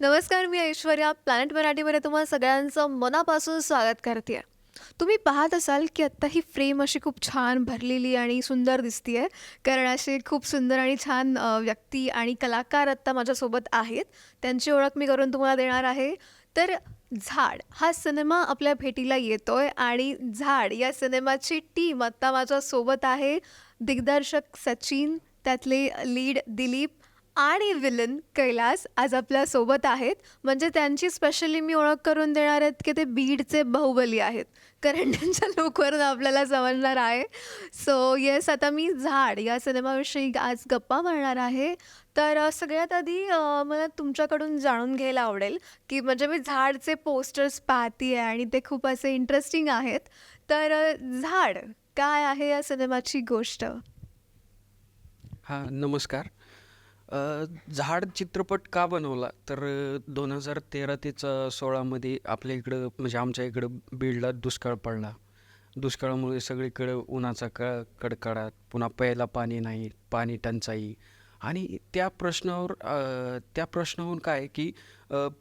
नमस्कार मी ऐश्वर्या. प्लॅनेट मराठीमध्ये तुम्हाला सगळ्यांचं मनापासून स्वागत करते तुम्ही पाहत असाल की आत्ता ही फ्रेम अशी खूप छान भरलेली आणि सुंदर दिसते आहे कारण असे खूप सुंदर आणि छान व्यक्ती आणि कलाकार आत्ता माझ्यासोबत आहेत. त्यांची ओळख मी करून तुम्हाला देणार आहे. तर झाड हा सिनेमा आपल्या भेटीला येतो आहे आणि झाड या सिनेमाची टीम आत्ता माझ्यासोबत आहे. दिग्दर्शक सचिन त्यातले लीड दिलीप आणि विलन कैलास आज आपल्यासोबत आहेत. म्हणजे त्यांची स्पेशली मी ओळख करून देणार आहेत की ते बीडचे बाहुबली आहेत. कारण त्यांच्या लोकवरून आपल्याला समजणार आहे. सो येस आता मी झाड या सिनेमाविषयी आज गप्पा मारणार आहे. तर सगळ्यात आधी मला तुमच्याकडून जाणून घ्यायला आवडेल की म्हणजे मी झाडचे पोस्टर्स पाहते आहे आणि ते खूप असे इंटरेस्टिंग आहेत. तर झाड काय आहे या सिनेमाची गोष्ट? हां नमस्कार. झाड चित्रपट का बनवला? तर दोन हजार तेरा ते च सोळामध्ये आपल्या इकडं म्हणजे आमच्या इकडं बीडला दुष्काळ पडला. दुष्काळामुळे सगळीकडं उन्हाचा क कडकडाट पुन्हा प्यायला पाणी नाही पाणी टंचाई. आणि त्या प्रश्नावर त्या प्रश्नावरून काय की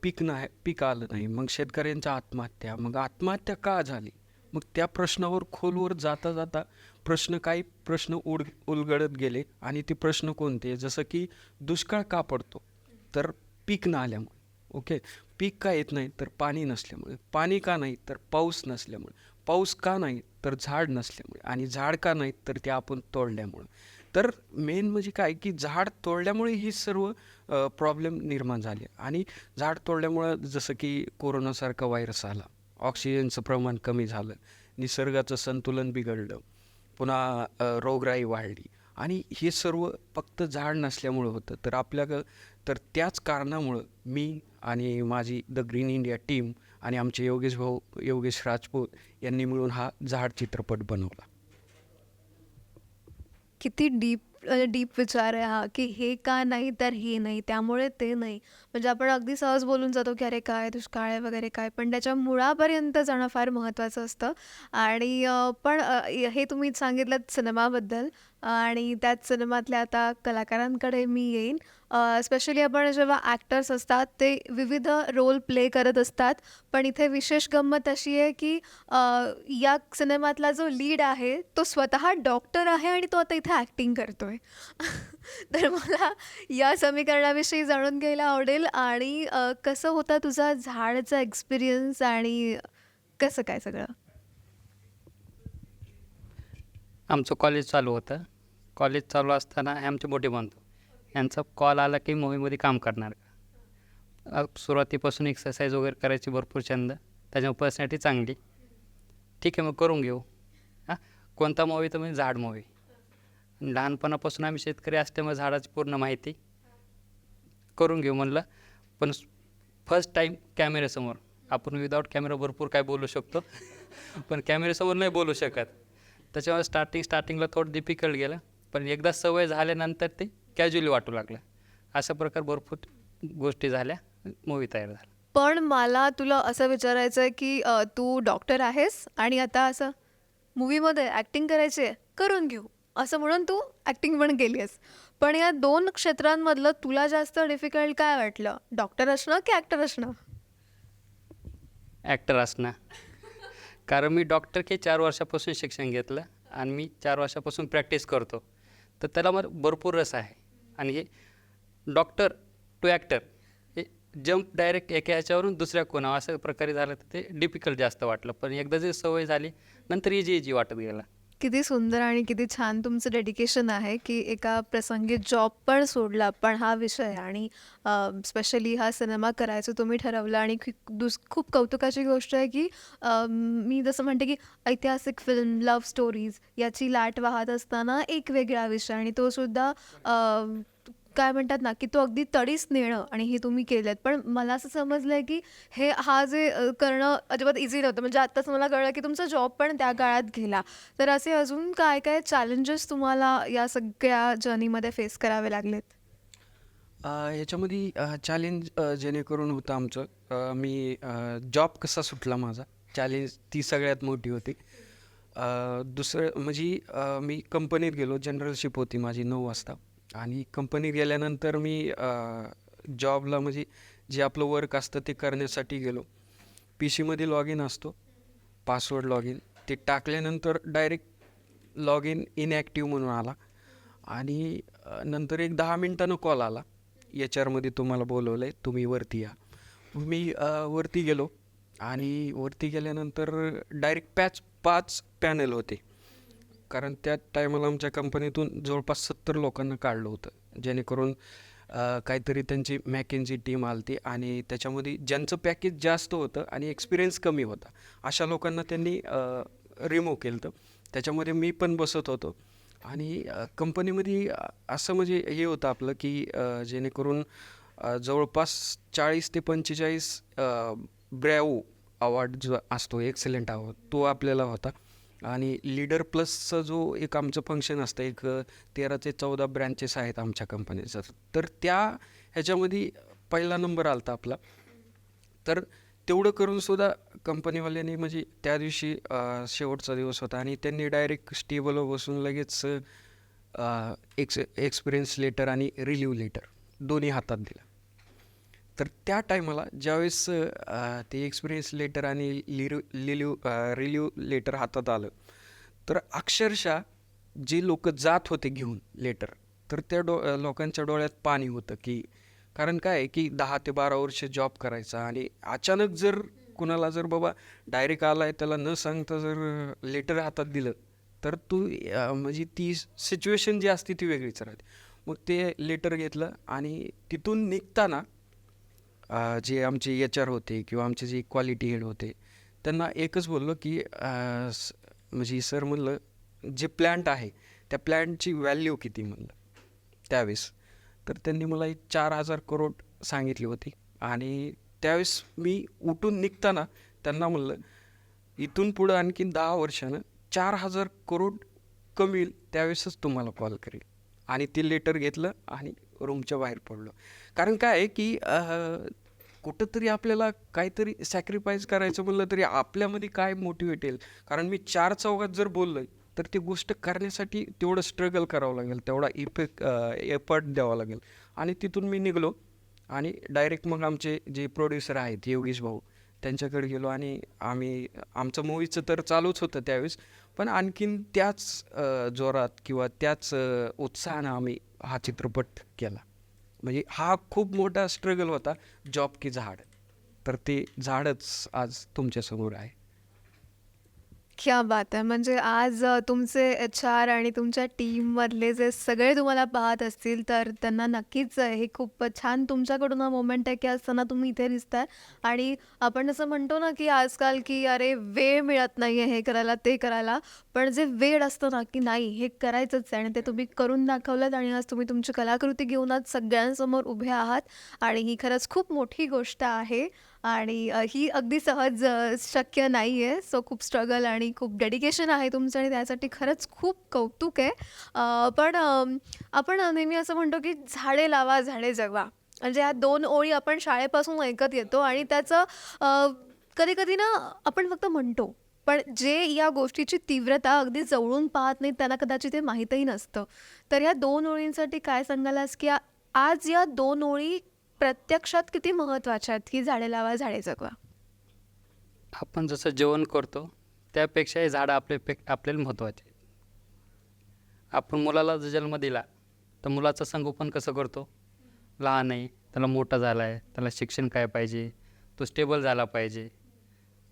पीक नाही पीक आलं नाही. मग शेतकऱ्यांच्या आत्महत्या. मग आत्महत्या का झाली? मग त्या प्रश्नावर खोलवर जाता जाता प्रश्न काही प्रश्न उड उलगडत गेले आणि ते प्रश्न कोणते? जसं की दुष्काळ का पडतो? तर पीक न आल्यामुळे ओके पीक का येत नाही तर पाणी नसल्यामुळे. पाणी का नाही तर पाऊस नसल्यामुळे. पाऊस का नाही तर झाड नसल्यामुळे. आणि झाड का नाही तर ते आपण तोडल्यामुळं. तर मेन म्हणजे काय की झाड तोडल्यामुळे ही सर्व प्रॉब्लेम निर्माण झाले. आणि झाड तोडल्यामुळं जसं की कोरोनासारखा व्हायरस आला. ऑक्सिजनचं प्रमाण कमी झालं. निसर्गाचं संतुलन बिघडलं. पुन्हा रोगराई वाढली. आणि हे सर्व फक्त झाड नसल्यामुळं होतं. तर आपल्या तर त्याच कारणामुळं मी आणि माझी द ग्रीन इंडिया टीम आणि आमचे योगेश भाऊ योगेश राजपूत यांनी मिळून हा झाड चित्रपट बनवला. किती डीप डीप विचार आहे हा की हे का नाही तर हे नाही त्यामुळे ते नाही. म्हणजे आपण अगदी सहज बोलून जातो की अरे काय दुष्काळ आहे वगैरे काय पण त्याच्या मुळापर्यंत जाणं फार महत्त्वाचं असतं. आणि पण हे तुम्ही सांगितलं सिनेमाबद्दल आणि त्याच सिनेमातल्या आता कलाकारांकडे मी येईन. स्पेशली आपण जेव्हा ॲक्टर्स असतात ते विविध रोल प्ले करत असतात. पण इथे विशेष गंमत अशी आहे की अ, या सिनेमातला जो लीड आहे तो स्वतः डॉक्टर आहे आणि तो आता इथे ॲक्टिंग करतोय. तर मला या समीकरणाविषयी जाणून घ्यायला आवडेल आणि अ, कसं होता तुझा झाडचा एक्सपिरियन्स आणि कसं काय सगळं? आमचं कॉलेज चालू होतं. कॉलेज चालू असताना आमचे मोठे बंधू. यांचा कॉल आला की मूवीमध्ये काम करणार. का सुरुवातीपासून एक्सरसाइज वगैरे करायची भरपूर छंद. त्याच्यामुळे पर्सनॅलिटी चांगली. ठीक आहे मग करून घेऊ. हां? कोणता मूवी तर म्हणजे झाड मूवी लहानपणापासून आम्ही शेतकरी असल्यामुळे झाडाची पूर्ण माहिती करून घेऊ म्हणलं. पण फर्स्ट टाईम कॅमेऱ्यासमोर आपण विदाऊट कॅमेरा भरपूर काय बोलू शकतो. पण कॅमेऱ्यासमोर नाही बोलू शकत. त्याच्यामुळे स्टार्टिंग स्टार्टिंगला थोडं डिफिकल्ट गेलं. पण एकदा सवय झाल्यानंतर ते कॅज्युअली वाटू लागलं. अशा प्रकार भरपूर गोष्टी झाल्या. मूवी तयार झाला. पण मला तुला असं विचारायचं आहे की तू डॉक्टर आहेस आणि आता असं मूवीमध्ये ॲक्टिंग करायची आहे करून घेऊ. असं म्हणून तू ॲक्टिंग पण केली आहेस पण या दोन क्षेत्रांमधलं तुला जास्त डिफिकल्ट काय वाटलं? डॉक्टर असणं की ॲक्टर असणं? ॲक्टर असणं. कारण मी डॉक्टर के चार वर्षापासून शिक्षण घेतलं आणि मी चार वर्षापासून प्रॅक्टिस करतो. तर त्याला मला भरपूर रस आहे. आणि हे डॉक्टर टू ॲक्टर हे जम्प डायरेक्ट एका याच्यावरून दुसऱ्या कोणावर असं प्रकारे झालं तर ते डिफिकल्ट जास्त वाटलं. पण एकदा जे सवय झाली नंतर इजी इजी वाटत गेला. किती सुंदर आणि किती छान तुमचं डेडिकेशन आहे की एका प्रसंगी जॉब पण सोडला पण हा विषय आणि स्पेशली हा सिनेमा करायचं तुम्ही ठरवलं आणि दुस खूप कौतुकाची गोष्ट आहे की अ, मी जसं म्हणते की ऐतिहासिक फिल्म लव्ह स्टोरीज याची लाट वाहत असताना एक वेगळा विषय आणि तो सुद्धा अ, काय म्हणतात ना की तो अगदी तडीस नेणं आणि हे तुम्ही केलं पण मला असं समजलं आहे की हे हा जे अ, करणं अजिबात इझी नव्हतं. म्हणजे आत्ताच मला कळलं की तुमचा जॉब पण त्या काळात गेला. तर असे अजून काय काय चॅलेंजेस तुम्हाला या सगळ्या जर्नीमध्ये फेस करावे लागलेत? अ, ह्याच्यामध्ये चॅलेंज जेणेकरून होतं आमचं. अ, मी जॉब कसा सुटला माझा? चॅलेंज ती सगळ्यात मोठी होती. अ, दुसरं म्हणजे अ, मी कंपनीत गेलो जनरलशिप होती माझी नऊ वाजता. आणि कंपनीत गेल्यानंतर मी जॉबला म्हणजे जे आपलं वर्क असतं ते करण्यासाठी गेलो. पी सीमध्ये लॉग इन असतो पासवर्ड लॉग इन ते टाकल्यानंतर डायरेक्ट लॉग इन इनॲक्टिव्ह म्हणून आला. आणि नंतर एक दहा मिनटानं कॉल आला. एच आरमध्ये तुम्हाला बोलवलं आहे तुम्ही वरती या. मी वरती गेलो आणि वरती गेल्यानंतर डायरेक्ट पॅच पाच पॅनल होते. कारण त्या टायमाला आमच्या कंपनीतून जवळपास सत्तर लोकांना काढलं होतं. जेणेकरून काहीतरी त्यांची मॅकेनची टीम आलती आणि त्याच्यामध्ये ज्यांचं पॅकेज जास्त होतं आणि एक्सपिरियन्स कमी होता अशा लोकांना त्यांनी रिमूव्ह केलं होतं त्याच्यामध्ये मी पण बसत होतो. आणि कंपनीमध्ये असं म्हणजे हे होतं आपलं की जेणेकरून जवळपास चाळीस ते पंचेचाळीस ब्रॅवो अवॉर्ड जो असतो एक्सलंट अवॉर्ड तो आपल्याला होता. आणि लीडर प्लसचं जो एक आमचं फंक्शन असतं एक तेरा ते चौदा ब्रँचेस आहेत आमच्या कंपनीचं तर त्या ह्याच्यामध्ये पहिला नंबर आला आपला. तर तेवढं करून सुद्धा कंपनीवाल्यांनी म्हणजे त्या दिवशी शेवटचा दिवस होता आणि त्यांनी डायरेक्ट स्टेबलवर बसून लगेच एक्स एक्सपिरियन्स लेटर आणि रिलीव लेटर दोन्ही हातात दिलं. तर त्या टायमाला ज्यावेळेस ते एक्सपिरियन्स लेटर आणि लिरू लिलीव रिल्यू लेटर हातात आलं तर अक्षरशः जे लोक जात होते घेऊन लेटर तर त्या डो लोकांच्या डोळ्यात पाणी होतं की कारण काय आहे की दहा ते बारा वर्ष जॉब करायचा आणि अचानक जर कुणाला जर बाबा डायरेक्ट आलाय त्याला न सांगता जर लेटर हातात दिलं तर तू म्हणजे ती सिच्युएशन जी असते ती वेगळीच राहते. मग ते लेटर घेतलं आणि तिथून निघताना जे आमचे एच आर होते किंवा आमचे जे क्वालिटी हेड होते त्यांना एकच बोललो की म्हणजे सर म्हणलं जे प्लॅन्ट आहे त्या प्लॅन्टची व्हॅल्यू किती म्हणलं. त्यावेळेस. तर त्यांनी मला एक चार हजार करोड सांगितली होती. आणि त्यावेळेस मी उठून निघताना त्यांना म्हणलं इथून पुढं आणखीन दहा वर्षानं चार हजार करोड कमी येईल त्यावेळेसच तुम्हाला कॉल करेल. आणि ते लेटर घेतलं आणि रूमच्या बाहेर पडलो. कारण काय आहे की कुठंतरी आपल्याला काहीतरी सॅक्रिफाईस करायचं म्हणलं तरी आपल्यामध्ये काय मोटिवेट येईल? कारण मी चार चौघात जर बोललो तर ती गोष्ट करण्यासाठी तेवढं स्ट्रगल करावं लागेल. तेवढा इफेक्ट एफर्ट द्यावा लागेल. आणि तिथून मी निघलो आणि डायरेक्ट मग आमचे जे प्रोड्युसर आहेत योगेश भाऊ त्यांच्याकडे गेलो आणि आम्ही आमचं मूवीचं तर चालूच होतं त्यावेळेस पण आणखीन त्याच जोरात किंवा त्याच उत्साहानं आम्ही हा चित्रपट केला. म्हणजे हा खूप मोठा स्ट्रगल होता. जॉब की झाड. तर ते झाडच आज तुमच्यासमोर आहे. क्या बात आहे म्हणजे आज अ, तुमचे एच आर आणि तुमच्या टीममधले जे सगळे तुम्हाला पाहत असतील तर त्यांना नक्कीच अ, हे खूप छान तुमच्याकडून हा मोमेंट आहे की असताना तुम्ही इथे दिसताय. आणि आपण असं म्हणतो ना की आजकाल की अरे वेळ मिळत नाही आहे हे करायला ते करायला. पण जे वेळ असतं ना की नाही हे करायचंच आहे. आणि ते तुम्ही करून दाखवलं आणि आज तुम्ही तुमची कलाकृती घेऊन आज सगळ्यांसमोर उभे आहात. आणि ही खरंच खूप मोठी गोष्ट आहे. आणि अ, ही अगदी सहज अ, शक्य नाही आहे सो खूप स्ट्रगल आणि खूप डेडिकेशन आहे तुमचं आणि त्यासाठी खरंच खूप कौतुक आहे. अ, पण अम, आपण नेहमी असं म्हणतो की झाडे लावा झाडे जगवा. म्हणजे या दोन ओळी आपण शाळेपासून ऐकत येतो आणि त्याचं कधी कधी ना आपण फक्त म्हणतो. पण जे या गोष्टीची तीव्रता अगदी जवळून पाहत नाहीत त्यांना कदाचित ते माहीतही नसतं. तर या दोन ओळींसाठी काय सांगालास की आज या दोन ओळी प्रत्यक्षात किती महत्त्वाच्या आहेत? की झाडे लावा झाडे जगवा. आपण जसं जेवण करतो त्यापेक्षाही झाडं आपले पे आपल्याला महत्त्वाचे आपण मुलाला जर जन्म दिला तर मुलाचं संगोपन कसं करतो? लहान आहे त्याला मोठा झाला आहे त्याला शिक्षण काय पाहिजे? तो स्टेबल झाला पाहिजे.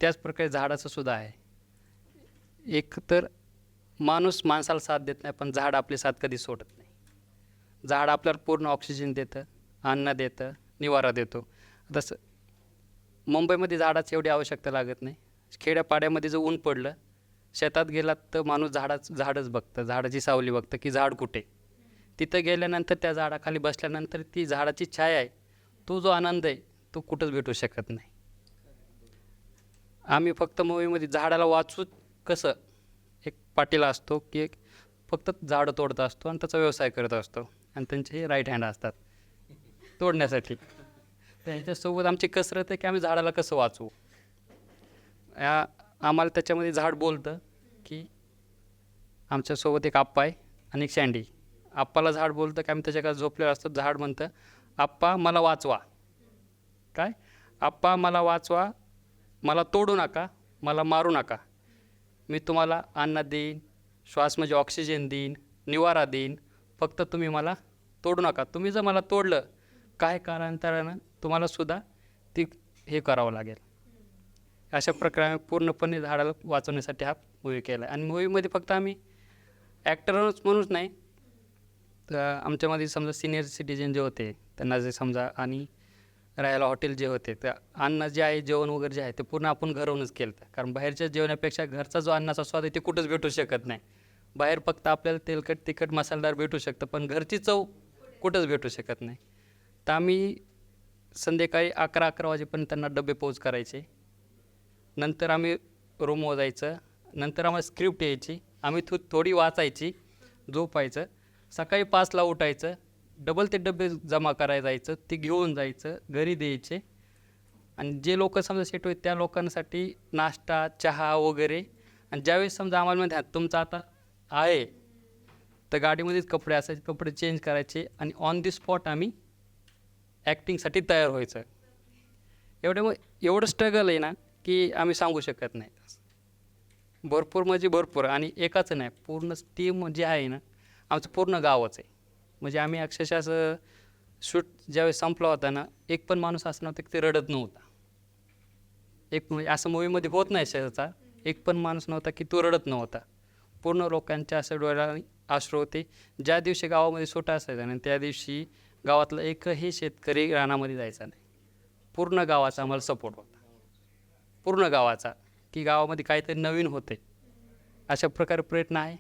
त्याच प्रकारे झाडाचं सुद्धा आहे. एक तर माणूस माणसाला साथ देत नाही पण झाड आपली साथ कधी सोडत नाही. झाड आपल्याला पूर्ण ऑक्सिजन देतं. अन्न देतं निवारा देतो. तसं मुंबईमध्ये झाडाची एवढी आवश्यकता लागत नाही. खेड्यापाड्यामध्ये जर ऊन पडलं शेतात गेलात तर माणूस झाडाच झाडच बघतं. झाडाची सावली बघतं की झाड कुठे? तिथं गेल्यानंतर त्या झाडाखाली बसल्यानंतर ती झाडाची छाया आहे. तो जो आनंद आहे तो कुठंच भेटू शकत नाही. आम्ही फक्त मूवीमध्ये झाडाला वाचू कसं एक पाटीला असतो की एक फक्त झाडं तोडत असतो आणि त्याचा व्यवसाय करत असतो. आणि त्यांचे राईट हँड असतात. तोडण्यासाठी. त्यांच्यासोबत आमची कसरत आहे की आम्ही झाडाला कसं वाचवू? या आम्हाला त्याच्यामध्ये झाड बोलतं की आमच्यासोबत एक आप्पा आहे आणि एक सँडी आप्पाला झाड बोलतं की आम्ही त्याच्याकडे झोपलेलं असतो झाड म्हणतं आप्पा मला वाचवा. काय? आप्पा मला वाचवा मला तोडू नका मला मारू नका. मी तुम्हाला अन्न देईन श्वास म्हणजे ऑक्सिजन देईन निवारा देईन फक्त तुम्ही मला तोडू नका. तुम्ही जर मला तोडलं काय कालांतरानं तुम्हाला सुद्धा ती हे करावं लागेल. अशा प्रकारे पूर्णपणे झाडाला वाचवण्यासाठी हा मूवी केला आहे आणि मूवीमध्ये फक्त आम्ही ॲक्टरच म्हणूनच नाही तर आमच्यामध्ये समजा सिनियर सिटीजन जे होते त्यांना जे समजा आणि राहायला हॉटेल जे होते तर अन्न जे आहे जेवण वगैरे जे आहे ते पूर्ण आपण घरूनच केलं होतं कारण बाहेरच्या जेवणापेक्षा घरचा जो अन्नाचा स्वाद आहे ते कुठंच भेटू शकत नाही. बाहेर फक्त आपल्याला तेलकट तिखट मसालेदार भेटू शकतं पण घरची चव कुठंच भेटू शकत नाही. तर आम्ही संध्याकाळी अकरा अकरा वाजेपर्यंत त्यांना डबे पोच करायचे. नंतर आम्ही रूम जायचं. नंतर आम्हाला स्क्रिप्ट यायची. आम्ही थो थोडी वाचायची झोपायचं. सकाळी पाचला उठायचं. डबल ते डबे जमा करायला जायचं. ते घेऊन जायचं घरी द्यायचे. आणि जे लोक समजा सेट होईल त्या लोकांसाठी नाश्ता चहा वगैरे. आणि ज्यावेळेस समजा आम्हाला म्हणते तुमचं आता आहे. तर गाडीमध्येच कपडे असायचे कपडे चेंज करायचे. आणि ऑन दी स्पॉट आम्ही ॲक्टिंगसाठी तयार व्हायचं. एवढं एवढं स्ट्रगल आहे ना की आम्ही सांगू शकत नाही. भरपूर म्हणजे भरपूर आणि एकाच नाही पूर्ण टीम जी आहे ना आमचं पूर्ण गावच आहे. म्हणजे आम्ही अक्षरशः असं शूट ज्यावेळेस संपला होता ना एक पण माणूस असं नव्हता की ते रडत नव्हता. एक म्हणजे असं मूवीमध्ये होत नाही शहराचा एक पण माणूस नव्हता की तो रडत नव्हता. पूर्ण लोकांच्या असं डोळ्याला अश्रू होते. ज्या दिवशी गावामध्ये सुटा असायचा ना त्या दिवशी गावातला एकही शेतकरी रानामध्ये जायचा नाही. पूर्ण गावाचा आम्हाला सपोर्ट होता. पूर्ण गावाचा की गावामध्ये काहीतरी नवीन होते अशा प्रकारे प्रयत्न आहे.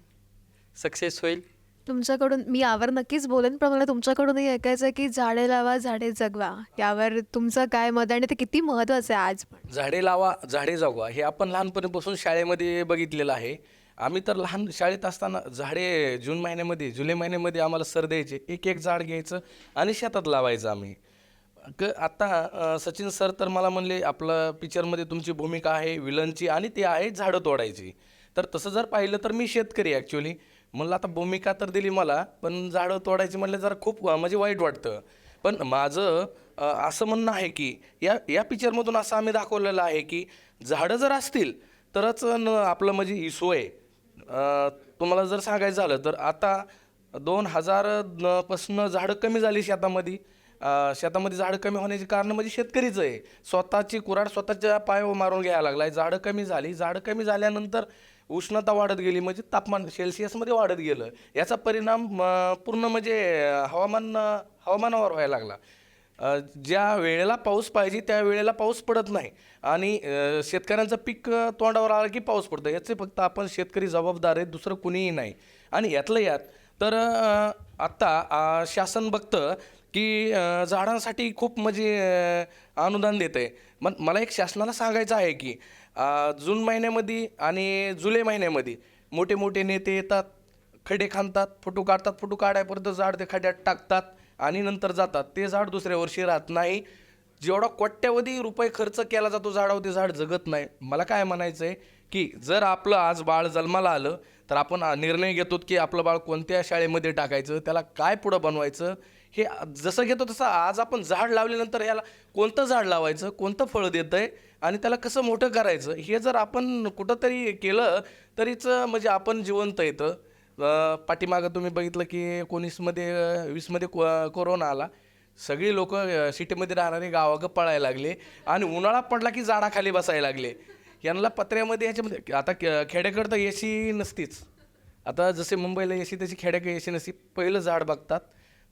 सक्सेस होईल. तुमच्याकडून मी यावर नक्कीच बोलेन पण मला तुमच्याकडूनही ऐकायचं आहे की झाडे लावा झाडे जगवा. यावर तुमचं काय मत आहे आणि ते किती महत्त्वाचं आहे आज पण? झाडे लावा झाडे जगवा हे आपण लहानपणीपासून शाळेमध्ये बघितलेलं आहे. आम्ही तर लहान शाळेत असताना झाडे जून महिन्यामध्ये जुलै महिन्यामध्ये आम्हाला सर द्यायचे. एक एक झाड घ्यायचं आणि शेतात लावायचं आम्ही. क आत्ता सचिन सर तर मला म्हणले आपलं पिक्चरमध्ये तुमची भूमिका आहे विलनची आणि ते आहे झाडं तोडायची. तर तसं जर पाहिलं तर मी शेतकरी ॲक्च्युली म्हणलं आता भूमिका तर दिली मला पण झाडं तोडायची म्हणलं जरा खूप म्हणजे वाईट वाटतं. पण माझं असं म्हणणं आहे की या या पिक्चरमधून असं आम्ही दाखवलेलं आहे की झाडं जर असतील तरच न आपलं म्हणजे ही सोय. तुम्हाला जर सांगायचं झालं तर आता दोन हजार पासनं झाडं कमी झाली शेतामध्ये. शेतामध्ये झाडं कमी होण्याची कारण म्हणजे शेतकरीच आहे. स्वतःची कुऱ्हाड स्वतःच्या पायावर मारून घ्यायला लागलाय. झाडं कमी झाली. झाडं कमी झाल्यानंतर उष्णता वाढत गेली. म्हणजे तापमान सेल्सिअसमध्ये वाढत गेलं. याचा परिणाम पूर्ण म्हणजे हवामान हवामानावर व्हायला लागला. ज्या वेळेला पाऊस पाहिजे त्या वेळेला पाऊस पडत नाही. आणि शेतकऱ्यांचं पीक तोंडावर आलं की पाऊस पडतं. याचे फक्त आपण शेतकरी जबाबदार आहे दुसरं कुणीही नाही. आणि यातलं यात तर आत्ता शासन बघतं की झाडांसाठी खूप म्हणजे अनुदान देतं आहे मग मला एक शासनाला सांगायचं आहे की जून महिन्यामध्ये आणि जुलै महिन्यामध्ये मोठे मोठे नेते येतात खडे खांदतात फोटो काढतात फोटो काढायपर्यंत झाड ते खड्यात टाकतात. आणि नंतर जातात. ते झाड दुसऱ्या वर्षी राहत नाही. जेवढा कोट्यावधी रुपये खर्च केला जातो झाडावर ते झाड जगत नाही. मला काय म्हणायचं आहे की जर आपलं आज बाळ जन्माला आलं तर आपण निर्णय घेतो की आपलं बाळ कोणत्या शाळेमध्ये टाकायचं त्याला काय पुढं बनवायचं? हे जसं घेतो तसं आज आपण झाड लावल्यानंतर याला कोणतं झाड लावायचं कोणतं फळ देतं आहे आणि त्याला कसं मोठं करायचं हे जर आपण कुठंतरी केलं तरीच म्हणजे आपण जिवंत येतं. पाठीमागं तुम्ही बघितलं की एकोणीसमध्ये वीसमध्ये को कोरोना आला. सगळी लोक सिटीमध्ये राहणारे गावागं पळायला लागले आणि उन्हाळा पडला की झाडाखाली बसायला लागले. यांना पत्र्यामध्ये याच्यामध्ये आता खे- खेड्याकडं तर ए सी नसतीच. आता जसे मुंबईला ए सी तशी खेड्याकडे ए सी नसती. पहिलं झाड बघतात.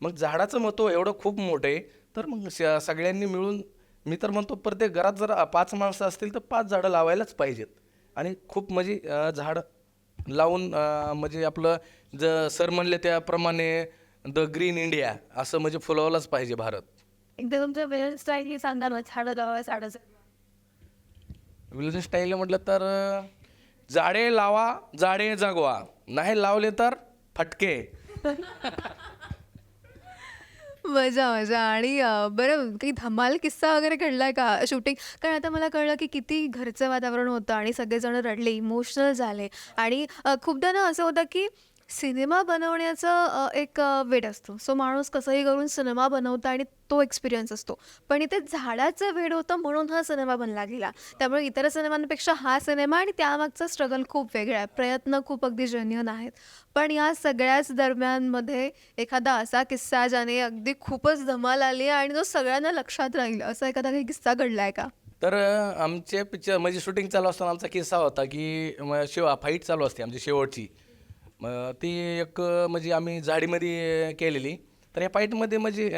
मग झाडाचं महत्त्व एवढं खूप मोठं आहे तर मग श- सगळ्यांनी मिळून मी तर म्हणतो प्रत्येक घरात जर पाच माणसं असतील तर पाच झाडं लावायलाच पाहिजेत. आणि खूप म्हणजे झाडं लावून म्हणजे आपलं ज सर म्हणले त्याप्रमाणे द ग्रीन इंडिया असं म्हणजे फुलवलंच पाहिजे भारत. एकदा तुमच्या वेळ स्टाईल सांगा ना झाडं लावा विल्सन स्टाईल म्हटलं तर अ, झाडे लावा झाडे जगवा. नाही लावले तर फटके. मजा मजा. आणि अ, बरं काही धमाल किस्सा वगैरे घडलाय का शूटिंग? कारण आता मला कळलं की किती घरचं वातावरण होतं आणि सगळेजण रडले इमोशनल झाले. आणि अ, खूपदा ना असं होतं की सिनेमा बनवण्याचं अ, एक अ, वेड असतो. सो माणूस कसंही करून सिनेमा बनवतं आणि तो एक्सपिरियन्स असतो. पण इथे झाडाचं वेड होतं म्हणून हा सिनेमा बनला गेला. त्यामुळे इतर सिनेमांपेक्षा हा सिनेमा आणि त्यामागचा स्ट्रगल खूप वेगळा आहे. प्रयत्न खूप अगदी जेन्युअन आहेत. पण या सगळ्याच दरम्यानमध्ये एखादा असा किस्सा ज्याने अगदी खूपच धमाल आली आणि जो सगळ्यांना लक्षात राहील. असा एखादा काही किस्सा घडला आहे का? तर अ, आमचे पिक्चर म्हणजे शूटिंग चालू असताना आमचा किस्सा होता की म, फाईट चालू असते आमची शेवटची. मग ती एक म्हणजे आम्ही झाडीमध्ये केलेली. तर या फाईटमध्ये म्हणजे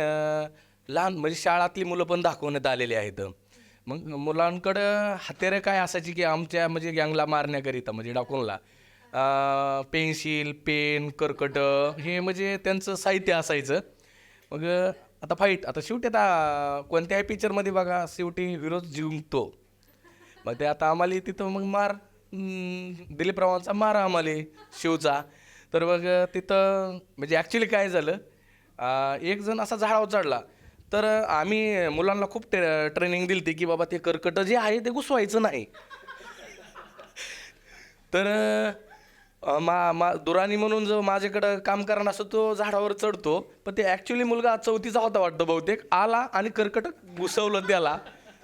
लहान म्हणजे शाळातली मुलं पण दाखवण्यात आलेली आहेत. मग मुलांकडं हत्यारं काय असायची की आमच्या म्हणजे गँगला मारण्याकरिता म्हणजे डाकूनला? पेन्सिल पेन करकट हे म्हणजे त्यांचं साहित्य असायचं. मग आता फाईट आता शेवटी आता कोणत्याही पिक्चरमध्ये बघा शेवटी विरोध जिंकतो. मग ते आता आम्हाला तिथं मग मार दिलीप रावांचा मार आम्हाला शिवचा. तर मग तिथं म्हणजे ॲक्च्युली काय झालं एक जण असा झाडावर चढला. तर आम्ही मुलांना खूप ट्रे ट्रेनिंग दिली होती की बाबा ते कर्कट जे आहे ते घुसवायचं नाही. तर मा मा दुराणी म्हणून जो माझ्याकडं काम करणार असतो तो झाडावर चढतो. पण ते ॲक्च्युली मुलगा चौथीचा होता वाटतं बहुतेक. आला आणि कर्कट घुसवलं त्याला.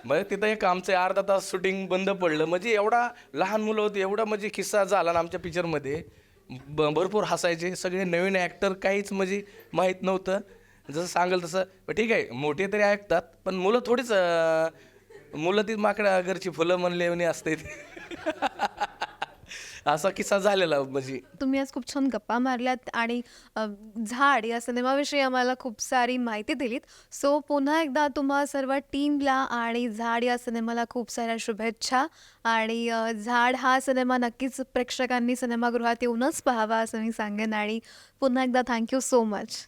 मग तिथं एक आमचं अर्धा तास शूटिंग बंद पडलं. म्हणजे एवढा लहान मुलं होती एवढा म्हणजे किस्सा झाला ना आमच्या पिक्चरमध्ये ब भरपूर हसायचे सगळे नवीन ॲक्टर काहीच म्हणजे माहीत नव्हतं. जसं सांगेल तसं ठीक आहे मोठे तरी ऐकतात पण मुलं थोडीच मुलं ती माकडा घरची फुलं म्हणले असते असा किस्सा झालेला म्हणजे. तुम्ही आज खूप छान गप्पा मारल्यात आणि अ, झाड या सिनेमाविषयी आम्हाला खूप सारी माहिती दिलीत. सो पुन्हा एकदा तुम्हा सर्व टीमला आणि झाड या सिनेमाला खूप साऱ्या शुभेच्छा. आणि अ, झाड हा सिनेमा नक्कीच प्रेक्षकांनी सिनेमागृहात येऊनच पाहावा असं मी सांगेन आणि पुन्हा एकदा थँक्यू सो मच